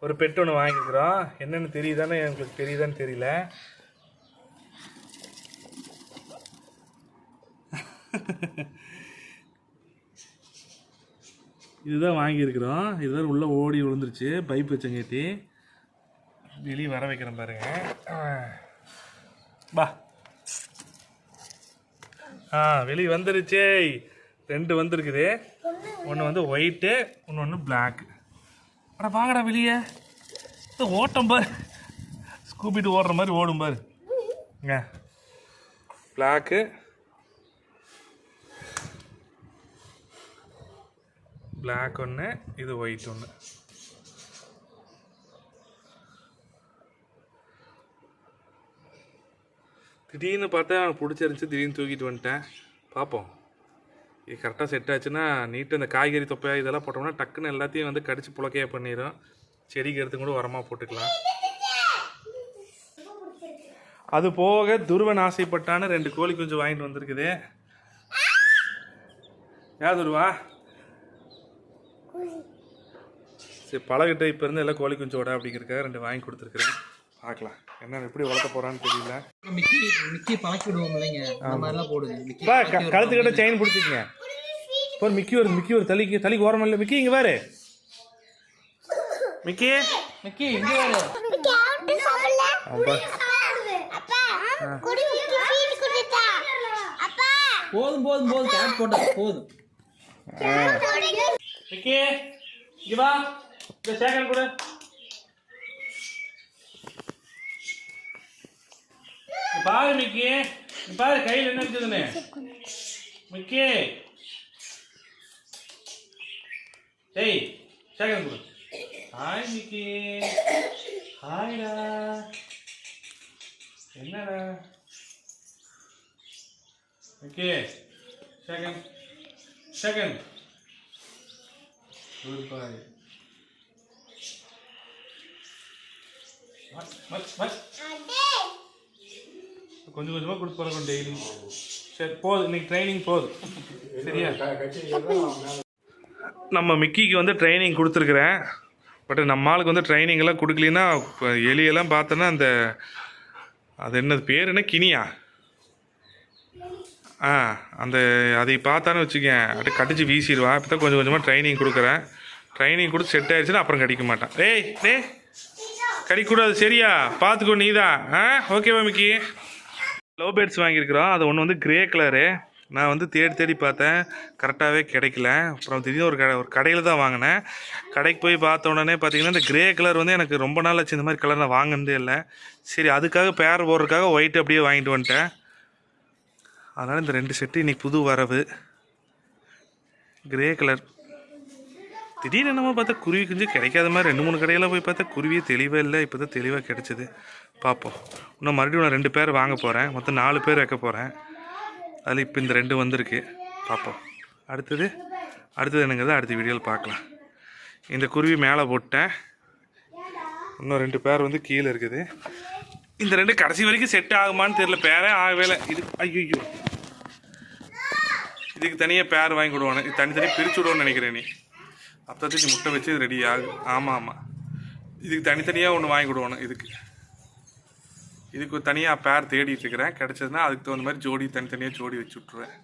ஒரு பெட் ஒன்று வாங்கிக்கிறோம். என்னென்னு தெரியுதானே எங்களுக்கு தெரியுதான்னு தெரியல. இதுதான் வாங்கியிருக்கிறோம். இதுதான் உள்ளே ஓடி விழுந்துருச்சு. பைப் வச்சங்காட்டி வெளியே வர வைக்கிறேன் பாருங்க. பா ஆ வெளியே வந்துருச்சே. ரெண்டு வந்திருக்குது. ஒன்று வந்து ஒயிட்டு ஒன்று ஒன்று பிளாக் அட வாங்கடா வெளியே. இந்த ஓட்டம் பாரு. ஸ்கூபிட்டு ஓடுற மாதிரி ஓடும் பாரு. இங்க. பிளாக்கு பிளாக் ஒன்று இது ஒயிட் ஒன்று திடீர்னு பார்த்தா எனக்கு பிடிச்சிருந்துச்சி. திடீர்னு தூக்கிட்டு வந்துட்டேன். பார்ப்போம். இது கரெக்டாக செட் ஆச்சுன்னா நீட்டு இந்த காய்கறி தொப்பை இதெல்லாம் போட்டோம்னா டக்குன்னு எல்லாத்தையும் வந்து கடிச்சு புழக்கையா பண்ணிடும் செடிக்கு எடுத்து கூட உரமாக போட்டுக்கலாம். அது போக துருவன் ஆசைப்பட்டான்னு ரெண்டு கோழி குஞ்சு வாங்கிட்டு வந்திருக்குது. ஏன் துருவா? சரி பழகிட்ட இப்போ இருந்து எல்லாம் கோழி குஞ்சோட அப்படிங்கிறக்காக ரெண்டு வாங்கி கொடுத்துருக்குறேன். பார்க்கலாம். என்ன எப்படி வளர்க்க போகிறான்னு தெரியல. மிக்கி மிக்கி பழக்கி விடுவோம் இல்லைங்க. அந்த மாதிரிலாம் போடுங்க மிக்கி பா கழுத்துக்கிட்ட செயின் பிடிச்சிக்கங்க. ஒரு மிக்கி ஒரு மிக்கி ஒரு தலைக்கு தலைக்கு ஓரமா இல்லை மிக்கி இங்கே பாரு. மிக்கி. மிக்கி இங்க அப்பா போதும் போதும் போதும். கேட் போட்டா போதும். மிக்கி இங்க வா. இந்த சேகர் கூட. பாரு மிக்கி. பாரு கையில் என்ன இருக்குதுன்னு மிக்கி. ஏய் சேகர் கொடு. Hi Mickey. ஹாய்டா. என்னடா? Mickey second second good bye. கொஞ்சம் கொஞ்சமாக கொடுத்து பழகும் டெய்லி சரி போதும் இன்னைக்கு ட்ரைனிங் போதும் சரியா? நம்ம மிக்கிக்கு வந்து ட்ரைனிங் கொடுத்துருக்குறேன். பட் நம்ம ஆளுக்கு வந்து ட்ரைனிங் எல்லாம் கொடுக்கலனா இப்போ எலியெல்லாம் பார்த்தோன்னா அந்த அது என்னது பேர்? என்ன? கினியா? ஆ அந்த அதை பார்த்தான்னு வச்சுக்கேன். அப்படியே கடிச்சு வீசிடுவான் இப்போ தான் கொஞ்சம் கொஞ்சமாக ட்ரைனிங் கொடுக்குறேன். ட்ரைனிங் கொடுத்து செட் ஆயிடுச்சுன்னா அப்புறம் கடிக்க மாட்டான். டேய் டேய் கடிக்கக்கூடாது சரியா? பார்த்துக்கோ நீ தான் ஆ ஓகேவா மிக்கி? Love birds வாங்கியிருக்கிறோம். அது ஒன்று வந்து கிரே கலரு நான் வந்து தேடி தேடி பார்த்தேன். கரெக்டாகவே கிடைக்கல. அப்புறம் திடீர்னு ஒரு கடை ஒரு கடையில் தான் வாங்கினேன். கடைக்கு போய் பார்த்த உடனே பார்த்தீங்கன்னா இந்த கிரே கலர் வந்து எனக்கு ரொம்ப நாள் ஆச்சு. இந்த மாதிரி கலர் நான் வாங்கினதே இல்லை. சரி அதுக்காக பேர் போடுறதுக்காக ஒயிட் அப்படியே வாங்கிட்டு வந்துட்டேன். அதனால் இந்த ரெண்டு செட்டு இன்றைக்கி புது வரவு. கிரே கலர் திடீர்னு என்னமோ பார்த்தா குருவி குஞ்சு கிடைக்காத மாதிரி ரெண்டு மூணு கடையில் போய் பார்த்தா குருவியே தெளிவாக இல்லை இப்போ தான் தெளிவாக கிடைச்சிது. பார்ப்போம் இன்னும் மறுபடியும் நான் ரெண்டு பேர் வாங்க போகிறேன் மொத்தம் நாலு பேர் வைக்க போகிறேன் அதில் இப்போ இந்த ரெண்டு வந்திருக்கு. பார்ப்போம் அடுத்தது அடுத்தது என்னங்கிறத அடுத்த வீடியோவில் பார்க்கலாம். இந்த குருவி மேலே போட்டேன். இன்னும் ரெண்டு பேர் வந்து கீழே இருக்குது. இந்த ரெண்டு கடைசி வரைக்கும் செட் ஆகுமான்னு தெரியல. பேரே ஆகவே இல்லை இது ஐயோ இதுக்கு தனியாக பேர் வாங்கி கொடுவானு தனித்தனியாக பிரித்து விடுவோன்னு நினைக்கிறேன் நீ. அப்போதைக்கு முட்டை வச்சு ரெடி ஆகும் ஆமாம் ஆமாம் இதுக்கு தனித்தனியாக ஒன்று வாங்கி கொடுக்கணும் இதுக்கு. இதுக்கு தனியாக பேர் தேடிட்டு இருக்கிறேன். கிடச்சதுன்னா அதுக்கு தகுந்த மாதிரி ஜோடி தனித்தனியாக ஜோடி வச்சு விட்ருவேன்